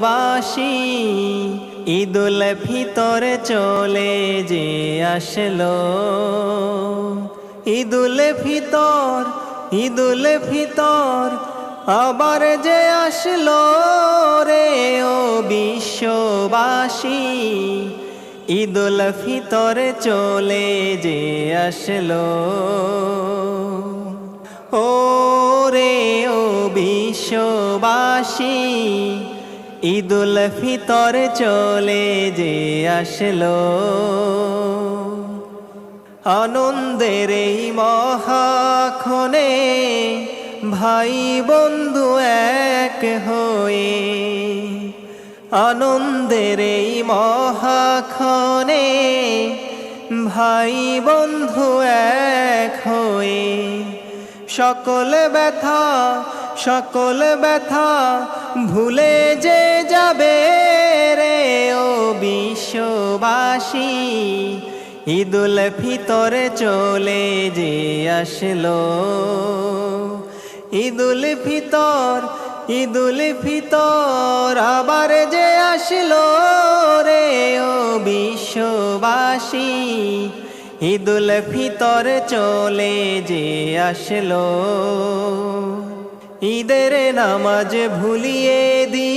বিশ্ববাসী ঈদুল ফিতর চলে যে আসলো। ঈদুল ফিতর ঈদুল ফিতর আবার যে আসলো রে ও বিশ্ববাসী। ঈদুল ফিতর চলে যে আসলো। ও রে ও বিশ্ববাসী ঈদুল ফিতর চলে যে আসলো। আনন্দের এই মহাক্ষণে ভাই বন্ধু এক হয়ে আনন্দের এই মহাক্ষণে ভাই বন্ধু এক হয়ে সকল ব্যথা সকল ব্যথা ভুলে যে যাবে রে ও বিশ্ববাসী। ঈদুল ফিতর চলে যে আসলো। ঈদুল ফিতর ঈদুল ফিতর আবার যে আসলো রে ও বিশ্ববাসী। ঈদুল ফিতর চলে যে আসলো। ঈদের নামাজ ভুলিয়ে দি